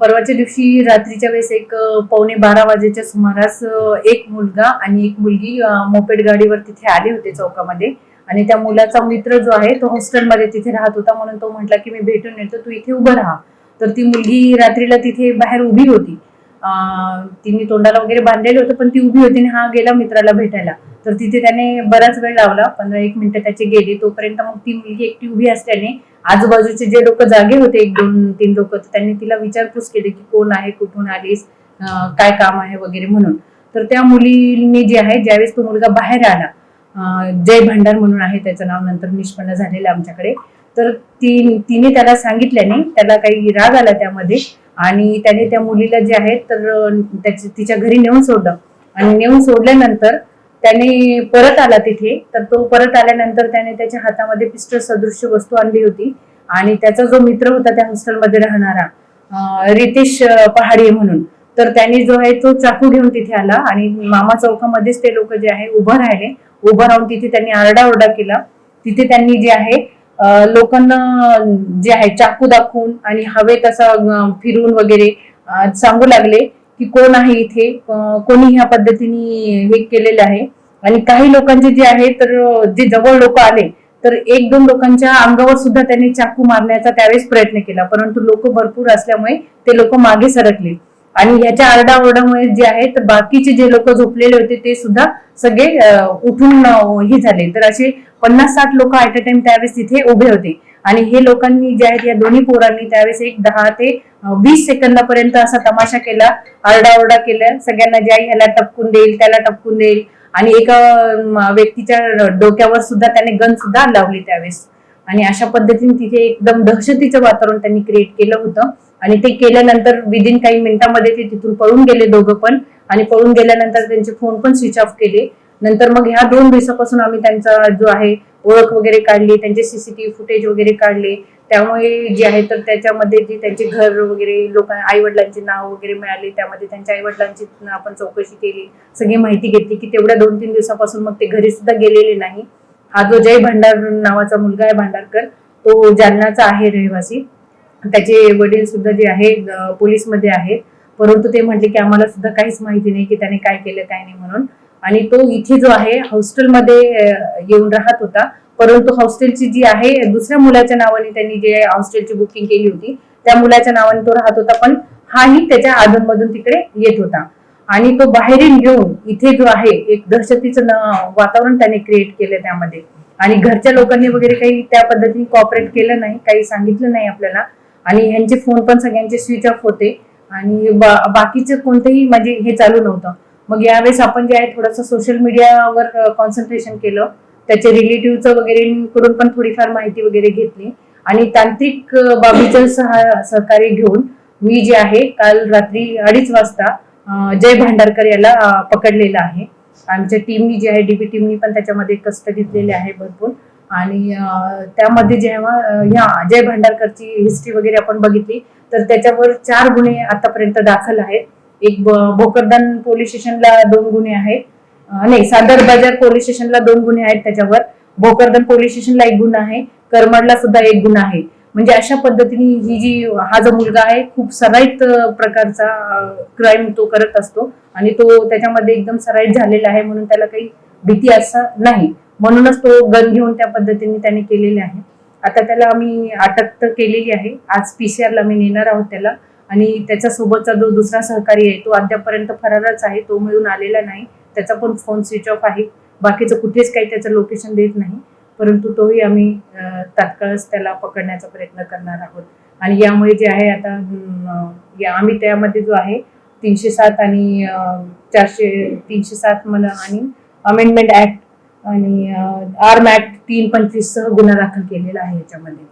परवाच्या दिवशी रात्रीच्या वेळेस एक पावणे बारा वाजेच्या सुमारास एक मुलगा आणि एक मुलगी मोपेड गाडीवर तिथे आले होते चौकामध्ये. आणि त्या मुलाचा मित्र जो आहे तो हॉस्टेलमध्ये तिथे राहत होता. म्हणून तो म्हटला की मी भेटून येतो तू इथे उभं राहा. तर ती मुलगी रात्रीला तिथे बाहेर उभी होती. तिने तोंडाला वगैरे बांधलेलं होतं पण ती उभी होती आणि हा गेला मित्राला भेटायला. तर तिथे त्याने बराच वेळ लावला पंधरा एक मिनिटं त्याची गेली. तोपर्यंत मग ती मुलगी एकटी उभी असल्याने आजूबाजूचे जे लोक जागे होते एक दोन तीन लोक त्यांनी तिला विचारपूस केली की कोण आहे कुठून आलीस अं, काय काम आहे वगैरे म्हणून. तर त्या मुलीने जे आहे ज्यावेळेस तो मुलगा बाहेर आला अं, जय भंडार म्हणून आहे त्याचं नाव नंतर निष्पन्न झालेलं आमच्याकडे तर ती तिने त्याला सांगितल्याने त्याला काही राग आला त्यामध्ये आणि त्याने त्या मुलीला जे आहे तर अं, त्याची तिच्या घरी नेऊन सोडलं. आणि नेऊन सोडल्यानंतर त्याने परत आला तिथे. तर तो परत आल्यानंतर त्याने त्याच्या हातामध्ये पिस्टल सदृश्य वस्तू आणली होती. आणि त्याचा जो मित्र होता त्या हॉस्टेलमध्ये राहणारा रितेश पहाडी पहाडे म्हणून. तर त्यांनी जो आहे तो चाकू घेऊन तिथे आला आणि मामा चौकामध्येच ते लोक जे आहे उभं राहिले. उभं राहून तिथे त्यांनी आरडाओरडा केला. तिथे त्यांनी जे आहे लोकांना जे आहे चाकू दाखवून आणि हवेत असं फिरून वगैरे सांगू लागले. की कोण आहे इथे? कोणी ह्या पद्धतीने हे केलेलं आहे? आणि काही लोकांचे जे आहे तर जे जवळ लोक आले तर एक दोन लोकांच्या अंगावर सुद्धा त्यांनी चाकू मारण्याचा त्यावेळेस प्रयत्न केला. परंतु लोक भरपूर असल्यामुळे ते लोक मागे सरकले. आणि ह्याच्या आरडाओरडामुळे जे आहे तर बाकीचे जे लोक झोपलेले होते ते सुद्धा सगळे उठून हे झाले. तर असे पन्नास साठ लोक ऍट अ टाइम त्यावेळेस तिथे उभे होते. आणि हे लोकांनी जे आहेत या दोन्ही पोरांनी त्यावेळेस एक दहा ते वीस सेकंदापर्यंत असा तमाशा केला. आरडाओरडा केला सगळ्यांना जे ह्याला टपकून देईल त्याला टपकून देईल. आणि एका व्यक्तीच्या डोक्यावर सुद्धा त्याने गन सुद्धा लावली त्यावेळेस. आणि अशा पद्धतीने तिथे एकदम दहशतीचं वातावरण त्यांनी क्रिएट केलं होतं. आणि ते केल्यानंतर विदिन काही मिनिटांमध्ये ते तिथून पळून गेले दोघं पण. आणि पळून गेल्यानंतर त्यांचे फोन पण स्विच ऑफ केले. नंतर मग ह्या दोन दिवसापासून आम्ही त्यांचा जो आहे ओळख वगैरे काढली त्यांचे सीसीटीव्ही फुटेज वगैरे काढले. त्यामुळे जे आहे तर त्याच्यामध्ये जे त्यांचे घर वगैरे लोक आई वडिलांचे नाव वगैरे मिळाले. त्यामध्ये त्यांच्या आई वडिलांची आपण चौकशी केली सगळी माहिती घेतली की तेवढ्या दोन तीन दिवसापासून मग ते घरी सुद्धा गेलेले नाही. हा जो जय भांडार नावाचा मुलगा आहे भांडारकर तो जालनाचा आहे रहिवासी. त्याचे वडील सुद्धा जे आहे पोलीसमध्ये आहेत. परंतु ते म्हटले की आम्हाला सुद्धा काहीच माहिती नाही की त्याने काय केलं काय नाही म्हणून. आणि तो इथे जो आहे हॉस्टेलमध्ये येऊन राहत होता. परंतु हॉस्टेलची जी आहे दुसऱ्या मुलाच्या नावाने त्यांनी जे हॉस्टेलची बुकिंग केली होती त्या मुलाच्या नावाने तो राहत होता पण हाही त्याच्या आधूनमधून तिकडे येत होता. आणि तो बाहेरून घेऊन इथे जो आहे एक दहशतीचं वातावरण त्याने क्रिएट केलं त्यामध्ये. आणि घरच्या लोकांनी वगैरे काही त्या पद्धतीने कॉपरेट केलं नाही काही सांगितलं नाही आपल्याला. आणि ह्यांचे फोन पण सगळ्यांचे स्विच ऑफ होते. आणि बा- बाकीचं कोणतंही म्हणजे हे चालू नव्हतं. मग यावेळेस आपण जे आहे थोडंसं सोशल मीडियावर कॉन्सन्ट्रेशन केलं. त्याचे रिलेटिव्हचं वगैरेकडून पण थोडीफार माहिती वगैरे घेतली. आणि तांत्रिक बाबीचं सह सहकार्य घेऊन मी जे आहे काल रात्री अडीच वाजता जय भांडारकर याला पकडलेलं आहे. आमच्या टीमनी जे आहे डीबी टीमनी पण त्याच्यामध्ये कष्ट घेतलेले आहे भरपूर. आणि त्यामध्ये जेव्हा ह्या अजय भांडारकरची हिस्ट्री वगैरे आपण बघितली तर त्याच्यावर चार गुन्हे आतापर्यंत दाखल आहेत. एक भोकरदन पोलीस स्टेशनला दोन गुन्हे आहेत. नाही सादर बाजार पोलीस स्टेशनला दोन गुन्हे आहेत त्याच्यावर. भोकरदन पोलीस स्टेशनला एक गुन्हा आहे. करमडला सुद्धा एक गुन्हा आहे. म्हणजे अशा पद्धतीने ही जी हा जो मुलगा आहे खूप सराईत प्रकारचा क्राईम तो करत असतो. आणि तो त्याच्यामध्ये एकदम सराईत झालेला आहे म्हणून त्याला काही भीती असं नाही. म्हणूनच तो गन घेऊन त्या पद्धतीने त्याने केलेले आहे. आता त्याला आम्ही अटक तर केलेली आहे. आज पीसीआरला मी नेणार आहोत त्याला. आणि त्याच्यासोबतचा जो दुसरा सहकारी आहे तो अद्यापर्यंत फरारच आहे तो मिळून आलेला नाही. त्याचा पण फोन स्विच ऑफ आहे. बाकीचं कुठेच काही त्याचं लोकेशन देत नाही. परंतु तोही आम्ही तात्काळच त्याला पकडण्याचा प्रयत्न करणार आहोत. आणि यामुळे जे आहे आता या आम्ही त्यामध्ये जो आहे तीनशे सात आणि चारशे तीनशे सात मला आणि अमेंडमेंट ऍक्ट आणि आर्म ऍक्ट तीन पंचवीस सह गुन्हा दाखल केलेला आहे याच्यामध्ये.